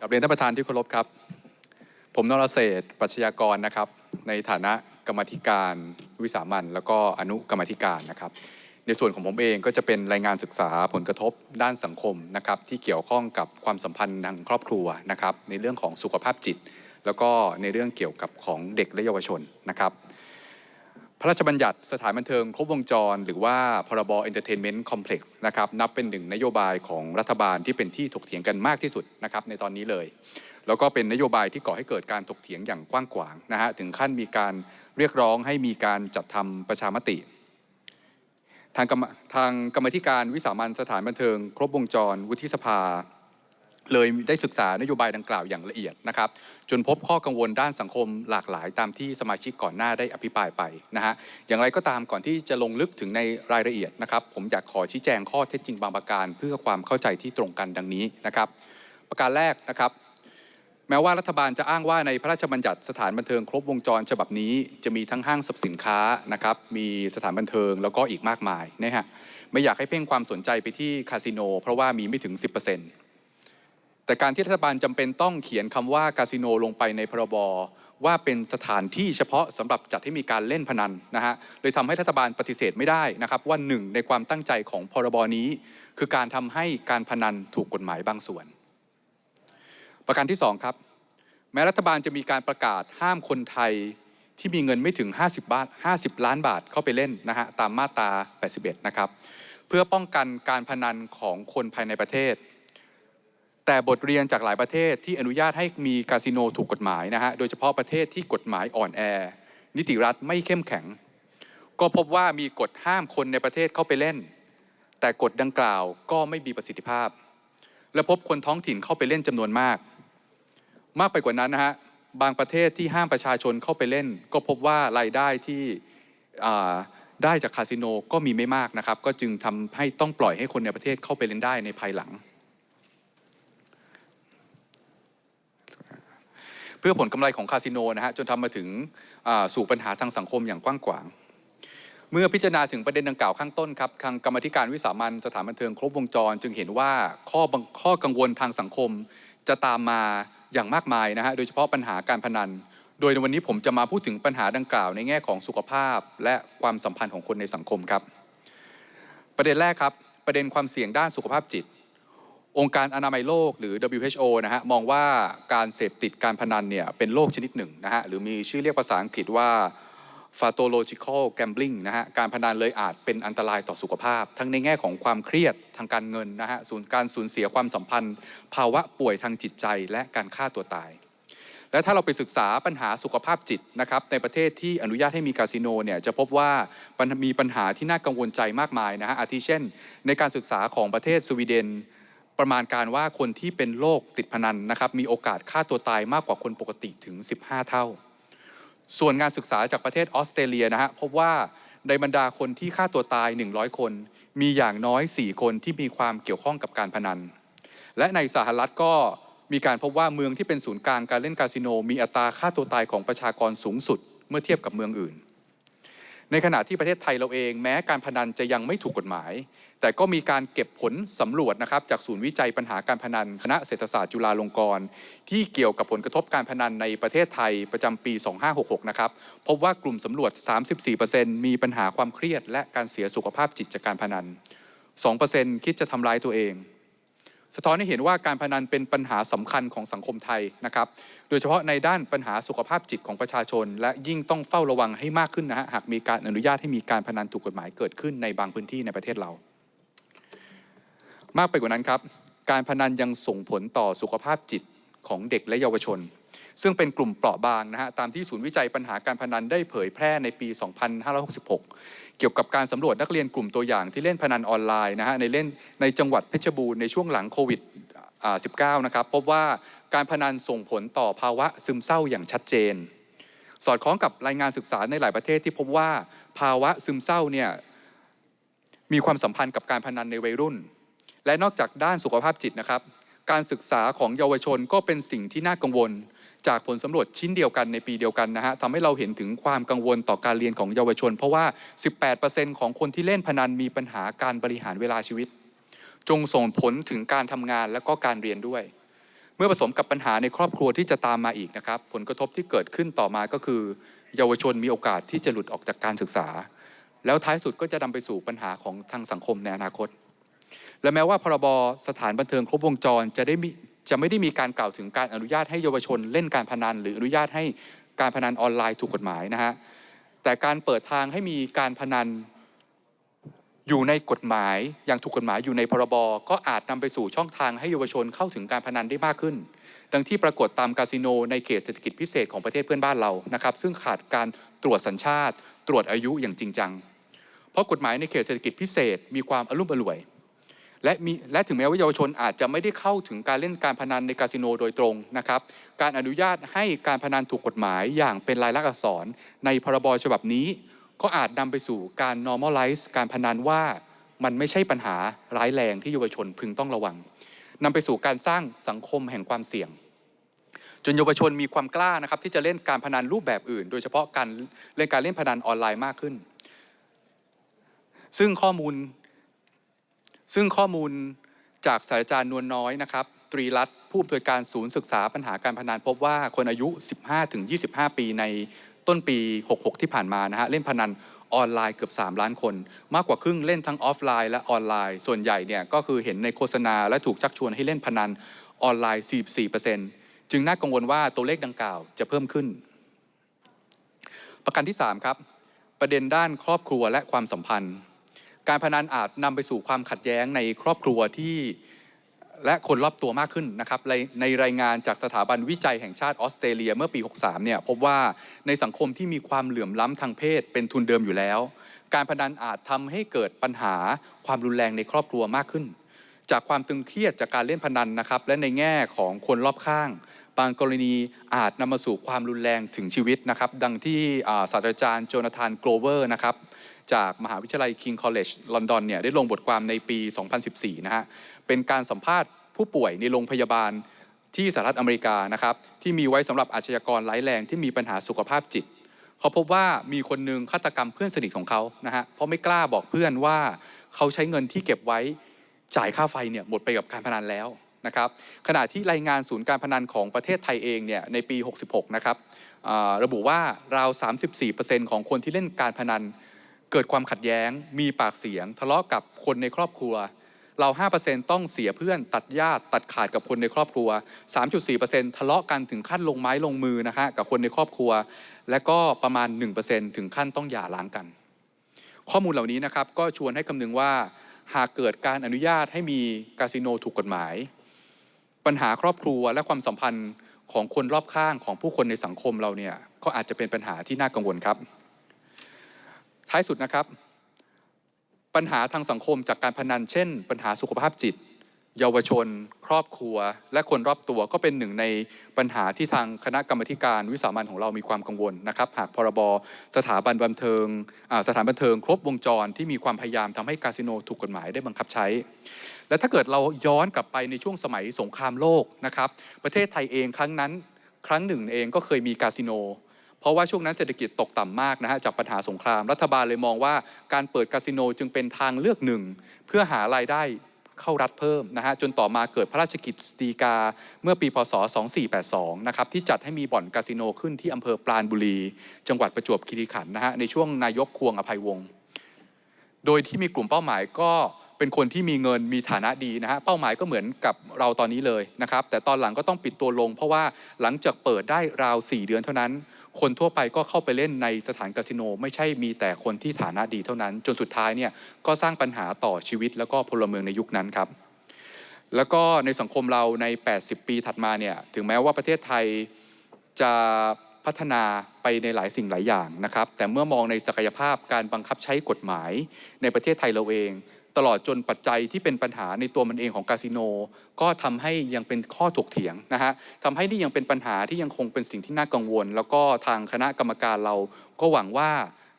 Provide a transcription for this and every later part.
กับเรียนท่านประธานที่เคารพครับ ผมนรเศษปัชญากรนะครับ ในฐานะกรรมธิการวิสามันแล้วก็อนุกรรมธิการนะครับ ในส่วนของผมเองก็จะเป็นรายงานศึกษาผลกระทบด้านสังคมนะครับ ที่เกี่ยวข้องกับความสัมพันธ์ทางครอบครัวนะครับ ในเรื่องของสุขภาพจิต แล้วก็ในเรื่องเกี่ยวกับของเด็กและเยาวชนนะครับ ระราชบัญญัติสถานบันเทิงครบวงจร หรือว่าพรบ Entertainment Complex นะครับนับเป็นหนึ่งนโยบายของรัฐบาลที่เป็นที่ถกเถียงกันมากที่สุดนะครับในตอนนี้เลย แล้วก็เป็นนโยบายที่ก่อให้เกิดการถกเถียงอย่างกว้างขวางนะฮะถึงขั้นมีการเรียกร้องให้มีการจัดทำประชามติ ทางกรรมทางกรรมธิการวิสามันสถานบันเทิง ครบวงจร วุฒิสภา เลยได้ศึกษานโยบายดังกล่าวอย่างละเอียดนะครับ จนพบข้อกังวลด้านสังคมหลากหลายตามที่สมาชิกก่อนหน้าได้อภิปรายไปนะฮะอย่างไรก็ตามก่อนที่จะลงลึกถึงในรายละเอียดนะครับ ผมอยากขอชี้แจงข้อเท็จจริงบางประการ เพื่อความเข้าใจที่ตรงกันดังนี้นะครับ ประการแรกนะครับ แม้ว่ารัฐบาลจะอ้างว่าในพระราชบัญญัติสถานบันเทิงครบวงจรฉบับนี้ จะมีทั้งห้างสรรพสินค้านะครับมีสถานบันเทิงแล้วก็อีกมากมายนะฮะไม่อยากให้เพ่งความสนใจไปที่คาสิโน เพราะว่ามีไม่ถึง 10% แต่การที่รัฐบาลจำเป็นต้องเขียนคำว่าคาสิโนลงไปในพรบว่าเป็นสถานที่เฉพาะสำหรับจัดให้มีการเล่นพนันนะฮะเลยทำให้รัฐบาลปฏิเสธไม่ได้นะครับว่าหนึ่งในความตั้งใจของพรบนี้ คือการทำให้การพนันถูกกฎหมายบางส่วน ประการที่สองครับแม้รัฐบาลจะมีการประกาศห้ามคนไทยที่มีเงินไม่ถึง 50 บาท 50 ล้านบาทเข้าไปเล่นนะฮะตามมาตรา 81 นะครับ เพื่อป้องกันการพนันของคนภายในประเทศ แต่บทเรียนจากหลายประเทศที่อนุญาตให้มีคาสิโนถูกกฎหมายนะฮะ โดยเฉพาะประเทศที่กฎหมายอ่อนแอ นิติรัฐไม่เข้มแข็ง ก็พบว่ามีกฎห้ามคนในประเทศเข้าไปเล่น แต่กฎดังกล่าวก็ไม่มีประสิทธิภาพ และพบคนท้องถิ่นเข้าไปเล่นจำนวนมาก มากไปกว่านั้นนะฮะ บางประเทศที่ห้ามประชาชนเข้าไปเล่น ก็พบว่ารายได้ที่ได้จากคาสิโนก็มีไม่มากนะครับ ก็จึงทำให้ต้องปล่อยให้คนในประเทศเข้าไปเล่นได้ในภายหลัง พื่อผลกำไรของคาสิโนนะฮะจนทำมาถึงสู่ปัญหาทางสังคมอย่างกว้างขวาง เมื่อพิจารณาถึงประเด็นดังกล่าวข้างต้นครับทางกรรมธิการวิสามันสถานบันเทิงครบวงจร จึงเห็นว่าข้อข้อกังวลทางสังคมจะตามมาอย่างมากมายนะฮะโดยเฉพาะปัญหาการพนัน โดยในวันนี้ผมจะมาพูดถึงปัญหาดังกล่าวในแง่ของสุขภาพ และความสัมพันธ์ของคนในสังคมครับ ประเด็นแรกครับประเด็นความเสี่ยงด้านสุขภาพจิต องค์การอนามัยโลกหรือ WHO นะฮะมองว่าการเสพติดการพนันเนี่ยเป็นโรคชนิดหนึ่งนะฮะหรือมีชื่อเรียกภาษาอังกฤษว่า pathological gambling นะฮะการพนันเลยอาจเป็นอันตรายต่อสุขภาพ ทั้งในแง่ของความเครียดทางการเงินนะฮะสูญการสูญเสียความสัมพันธ์ ภาวะป่วยทางจิตใจและการฆ่าตัวตาย และถ้าเราไปศึกษาปัญหาสุขภาพจิตนะครับในประเทศที่อนุญาตให้มีคาสิโนเนี่ยจะพบว่ามีปัญหาที่น่ากังวลใจมากมายนะฮะอาทิเช่น ในการศึกษาของประเทศสวีเดน ประมาณการว่าคนที่เป็นโรคติดพนันนะครับมีโอกาสฆ่าตัวตายมากกว่าคนปกติถึง 15 เท่า ส่วนงานศึกษาจากประเทศออสเตรเลียนะฮะพบว่าในบรรดาคนที่ฆ่าตัวตาย 100 คน มีอย่างน้อย 4 คนที่มีความเกี่ยวข้องกับการพนัน และในสหรัฐก็มีการพบว่าเมืองที่เป็นศูนย์กลางการเล่นคาสิโน มีอัตราฆ่าตัวตายของประชากรสูงสุด เมื่อเทียบกับเมืองอื่น ในขณะที่ประเทศไทยเราเอง แม้การพนันจะยังไม่ถูกกฎหมาย แต่ก็มีการเก็บผลสำรวจนะครับจากศูนย์วิจัยปัญหาการพนันคณะเศรษฐศาสตร์จุฬาลงกรณ์ที่เกี่ยวกับผลกระทบการพนันในประเทศไทยประจำปี 2566 นะครับพบว่ากลุ่มสำรวจ 34%มีปัญหาความเครียด และการเสียสุขภาพจิตจากการพนัน 2%คิดจะทำร้ายตัวเอง สะท้อนให้เห็นว่าการพนันเป็นปัญหาสำคัญของสังคมไทยนะครับ โดยเฉพาะในด้านปัญหาสุขภาพจิตของประชาชน และยิ่งต้องเฝ้าระวังให้มากขึ้นนะฮะหากมีการอนุญาตให้มีการพนันถูกกฎหมายเกิดขึ้นในบางพื้นที่ในประเทศเรา มากไปกว่านั้นครับ การพนันยังส่งผลต่อสุขภาพจิตของเด็กและเยาวชน ซึ่งเป็นกลุ่มเปราะบางนะฮะตามที่ศูนย์วิจัยปัญหาการพนันได้เผยแพร่ในปี 2566 เกี่ยวกับการสำรวจนักเรียนกลุ่มตัวอย่างที่เล่นพนันออนไลน์นะฮะในเล่นในจังหวัดเพชรบูรณ์ในช่วงหลังโควิด19นะครับพบว่าการพนันส่งผลต่อภาวะซึมเศร้าอย่างชัดเจน สอดคล้องกับรายงานศึกษาในหลายประเทศที่พบว่าภาวะซึมเศร้าเนี่ยมีความสัมพันธ์กับการพนันในวัยรุ่น และนอกจากด้านสุขภาพจิตนะครับ การศึกษาของเยาวชนก็เป็นสิ่งที่น่ากังวล จากผลสำรวจชิ้นเดียวกันในปีเดียวกันนะฮะทำให้เราเห็นถึงความกังวลต่อการเรียนของเยาวชน เพราะว่า 18%ของคนที่เล่นพนันมีปัญหาการบริหารเวลาชีวิต จงส่งผลถึงการทำงานและก็การเรียนด้วย เมื่อผสมกับปัญหาในครอบครัวที่จะตามมาอีกนะครับ ผลกระทบที่เกิดขึ้นต่อมาก็คือ เยาวชนมีโอกาสที่จะหลุดออกจากการศึกษา แล้วท้ายสุดก็จะนำไปสู่ปัญหาของทางสังคมในอนาคตและแม้ว่าพรบสถานบันเทิงครบวงจรจะได้มี จะไม่ได้มีการกล่าวถึงการอนุญาตให้เยาวชนเล่นการพนัน หรืออนุญาตให้การพนันออนไลน์ถูกกฎหมายนะฮะแต่การเปิดทางให้มีการพนันอยู่ในกฎหมายอย่างถูกกฎหมายอยู่ในพรบก็อาจนำไปสู่ช่องทางให้เยาวชนเข้าถึงการพนันได้มากขึ้น ดังที่ปรากฏตามคาสิโนในเขตเศรษฐกิจพิเศษของประเทศเพื่อนบ้านเรานะครับซึ่งขาดการตรวจสัญชาติ ตรวจอายุอย่างจริงจัง เพราะกฎหมายในเขตเศรษฐกิจพิเศษมีความอารมอร่วย และมีและถึงแม้ว่าเยาวชนอาจจะไม่ได้เข้าถึงการเล่นการพนันในคาสิโนโดยตรงนะครับ การอนุญาตให้การพนันถูกกฎหมายอย่างเป็นลายลักษณ์อักษร ในพรบฉบับนี้ ก็อาจนำไปสู่การ normalize การพนันว่ามันไม่ใช่ปัญหาร้ายแรงที่เยาวชนพึงต้องระวังนำไปสู่การสร้างสังคมแห่งความเสี่ยง จนเยาวชนมีความกล้านะครับที่จะเล่นการพนันรูปแบบอื่น โดยเฉพาะการเล่นการเล่นพนันออนไลน์มากขึ้น ซึ่งข้อมูล ซึ่งข้อมูลจากศาสตราจารย์นวลน้อยนะครับตรีรัตน์ผู้อำนวยการศูนย์ศึกษาปัญหาการพนันพบว่าคนอายุ 15-25 ปีในต้นปี 66 ที่ผ่านมานะฮะเล่นพนันออนไลน์เกือบ 3 ล้านคน มากกว่าครึ่งเล่นทั้งออฟไลน์และออนไลน์ ส่วนใหญ่เนี่ยก็คือเห็นในโฆษณาและถูกชักชวนให้เล่นพนันออนไลน์ 44%จึงน่ากังวลว่าตัวเลขดังกล่าวจะเพิ่มขึ้น ประการที่ 3 ครับ ประเด็นด้านครอบครัวและความสัมพันธ์ การพนันอาจนำไปสู่ความขัดแย้งในครอบครัวที่และคนรอบตัวมากขึ้นนะครับในในรายงานจากสถาบันวิจัยแห่งชาติออสเตรเลียเมื่อปี 63 เนี่ยพบว่าในสังคมที่มีความเหลื่อมล้ำทางเพศเป็นทุนเดิมอยู่แล้ว การพนันอาจทำให้เกิดปัญหาความรุนแรงในครอบครัวมากขึ้น จากความตึงเครียดจากการเล่นพนันนะครับและในแง่ของคนรอบข้าง บางกรณีอาจนำมาสู่ความรุนแรงถึงชีวิตนะครับดังที่ศาสตราจารย์โจนาธานโกลเวอร์นะครับ จากมหาวิทยาลัย King College ลอนดอนเนี่ยได้ลงบทความในปี 2014 นะฮะ เป็นการสัมภาษณ์ผู้ป่วยในโรงพยาบาลที่สหรัฐอเมริกานะครับที่มีไว้สำหรับอาชญากรร้ายแรงที่มีปัญหาสุขภาพจิต เขาพบว่ามีคนหนึ่งฆาตกรรมเพื่อนสนิทของเขานะฮะเพราะไม่กล้าบอกเพื่อนว่าเขาใช้เงินที่เก็บไว้จ่ายค่าไฟเนี่ยหมดไปกับการพนันแล้วนะครับขณะที่รายงานศูนย์การพนันของประเทศไทยเองเนี่ยในปี 66 นะครับระบุว่าราว 34%ของคนที่เล่นการพนัน เกิดความขัดแย้ง มีปากเสียง ทะเลาะกับคนในครอบครัว เรา 5%ต้องเสียเพื่อนตัดญาติตัดขาดกับคนในครอบครัว 3.4%ทะเลาะกันถึงขั้นลงไม้ลงมือนะฮะกับคนในครอบครัว และก็ประมาณ 1%ถึงขั้นต้องหย่าร้างกัน ข้อมูลเหล่านี้นะครับก็ชวนให้คำนึงว่า หากเกิดการอนุญาตให้มีคาสิโนถูกกฎหมาย ปัญหาครอบครัวและความสัมพันธ์ของคนรอบข้างของผู้คนในสังคมเราเนี่ยก็อาจจะเป็นปัญหาที่น่ากังวลครับ ท้ายสุดนะครับ ปัญหาทางสังคมจากการพนันเช่น ปัญหาสุขภาพจิต เยาวชน ครอบครัว และคนรอบตัวก็เป็นหนึ่งในปัญหาที่ทางคณะกรรมการวิสามันของเรามีความกังวลนะครับ หากพรบสถาบันบันเทิงอ่าสถานบันเทิง ครบวงจรที่มีความพยายามทำให้คาสิโนถูกกฎหมายได้บังคับใช้ และถ้าเกิดเราย้อนกลับไปในช่วงสมัยสงครามโลกนะครับ ประเทศไทยเองครั้งนั้นครั้งหนึ่งเองก็เคยมีคาสิโน เพราะว่าช่วงนั้นเศรษฐกิจตกต่ำมากนะฮะจากปัญหาสงคราม รัฐบาลเลยมองว่าการเปิดคาสิโนจึงเป็นทางเลือกหนึ่ง เพื่อหารายได้เข้ารัฐเพิ่มนะฮะจนต่อมาเกิดพระราชกิจสีกาเมื่อปีพศ 2482 นะครับที่จัดให้มีบ่อนคาสิโนขึ้นที่อำเภอปราณบุรี จังหวัดประจวบคีรีขันธ์นะฮะในช่วงนายกควงอภัยวงศ์โดยที่มีกลุ่มเป้าหมายก็เป็นคนที่มีเงินมีฐานะดีนะฮะเป้าหมายก็เหมือนกับเราตอนนี้เลยนะครับแต่ตอนหลังก็ต้องปิดตัวลง เพราะว่าหลังจากเปิดได้ราว 4 เดือนเท่านั้น คนทั่วไปก็เข้าไปเล่นในสถานคาสิโน ไม่ใช่มีแต่คนที่ฐานะดีเท่านั้น จนสุดท้ายเนี่ยก็สร้างปัญหาต่อชีวิตแล้วก็พลเมืองในยุคนั้นครับ แล้วก็ในสังคมเราใน 80 ปีถัดมาเนี่ยถึงแม้ว่าประเทศไทยจะพัฒนาไปในหลายสิ่งหลายอย่างนะครับ แต่เมื่อมองในศักยภาพการบังคับใช้กฎหมายในประเทศไทยเราเอง ตลอดจนปัจจัยที่เป็นปัญหาในตัวมันเองของคาสิโน ก็ทำให้ยังเป็นข้อถกเถียงนะฮะทำให้นี่ยังเป็นปัญหาที่ยังคงเป็นสิ่งที่น่ากังวล แล้วก็ทางคณะกรรมการเราก็หวังว่า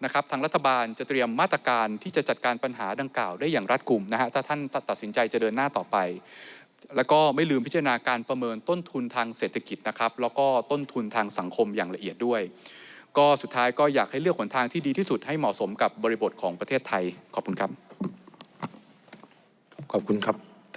นะครับทางรัฐบาลจะเตรียมมาตรการที่จะจัดการปัญหาดังกล่าวได้อย่างรัดกุมนะฮะถ้าท่านตัดสินใจจะเดินหน้าต่อไป แล้วก็ไม่ลืมพิจารณาการประเมินต้นทุนทางเศรษฐกิจนะครับแล้วก็ต้นทุนทางสังคมอย่างละเอียดด้วย ก็สุดท้ายก็อยากให้เลือกหนทางที่ดีที่สุดให้เหมาะสมกับบริบทของประเทศไทยขอบคุณครับ ขอบคุณครับ